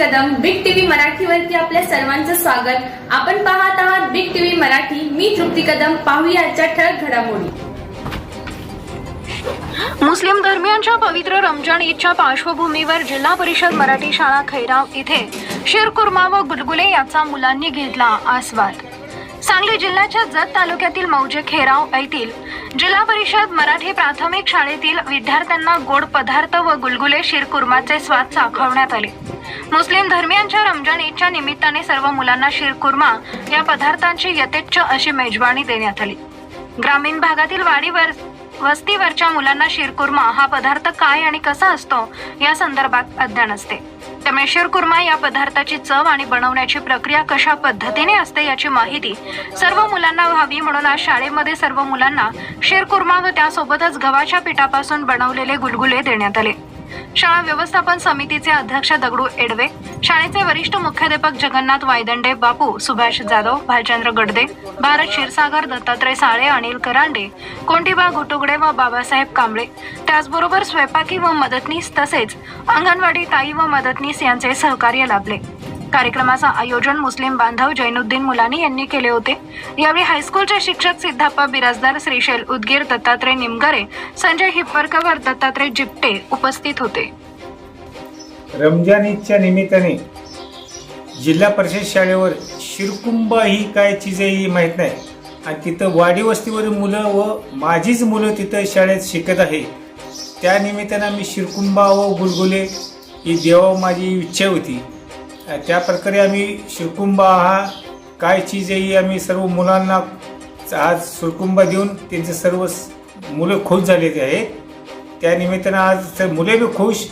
कदम भीड टीव्ही मराठीवरती आपल्या सर्वांचं स्वागत. आपण पाहत आहात बिग टीव्ही मराठी. मी तृप्ती कदम. पाहूया आजच्या ठळक घडामोडी. मुस्लिम धर्मियांच्या पवित्र रमजान ईदच्या पार्श्वभूमीवर जिल्हा परिषद मराठी शाळा खैराव इथे शिरकुर्मा व गुलगुले याचा मुलांनी घेतला आस्वाद. सांगली जिल्ह्याच्या जत तालुक्यातील मौजे खेराव येथील जिल्हा परिषद मराठी प्राथमिक शाळेतील विद्यार्थ्यांना गोड पदार्थ व गुलगुले शिरकुर्माचे स्वाद चाखवण्यात आले. मुस्लिम धर्मियांच्या रमजान ईदच्या निमित्ताने सर्व मुलांना शिरकुर्मा या पदार्थांची यथेच्छ अशी मेजवानी देण्यात आली. ग्रामीण भागातील वाडीवर वस्तीवरच्या मुलांना शिरकुर्मा हा पदार्थ काय आणि कसा असतो या संदर्भात अज्ञान असते. त्यामुळे कुर्मा या पदार्थाची चव आणि बनवण्याची प्रक्रिया कशा पद्धतीने असते याची माहिती सर्व मुलांना व्हावी म्हणून आज शाळेमध्ये सर्व मुलांना शेरकुर्मा व त्यासोबतच गव्हाच्या पिठापासून बनवलेले गुलगुले देण्यात आले. शाळा व्यवस्थापन समितीचे अध्यक्ष दगडू एडवे शाळेचे वरिष्ठ मुख्याध्यापक जगन्नाथ वायदंडे बापू सुभाष जाधव भालचंद्र गडदे भारत क्षीरसागर दत्तात्रय साळे अनिल करांडे कोंडीबा गुटुगडे व बाबासाहेब कांबळे. त्याचबरोबर स्वयंपाकी व मदतनीस तसेच अंगणवाडी ताई व मदतनीस यांचे सहकार्य लाभले. कार्यक्रमाचं आयोजन मुस्लिम बांधव जैनुद्दीन मुलानी यांनी केले होते. यावेळी हायस्कूलचे शिक्षक सिद्धाप्पा बिराजदार श्रीशैल उदगीर दत्तात्रय निमगरे संजय हिप्परकवर दत्तात्रय जिपटे उपस्थित होते. रमजान ईदच्या निमित्ताने जिल्हा परिषद शाळेवर शिरकुंबा ही काय चीज आहे ही माहीत नाही. आणि तिथं वाडी वस्तीवरील मुलं व माझीच मुलं तिथं शाळेत शिकत आहे. त्या निमित्तानं मी शिरकुंबा व गुलगुले ही देवा माझी इच्छा होती. त्या प्रकारे आम्ही शिरकुंबा हा काय चीज आहे आम्ही सर्व मुलांना आज सुरकुंबा देऊन त्यांचे सर्व मुलं खुश झालेले आहेत त्या निमित्तानं आज तर मुले बी खुश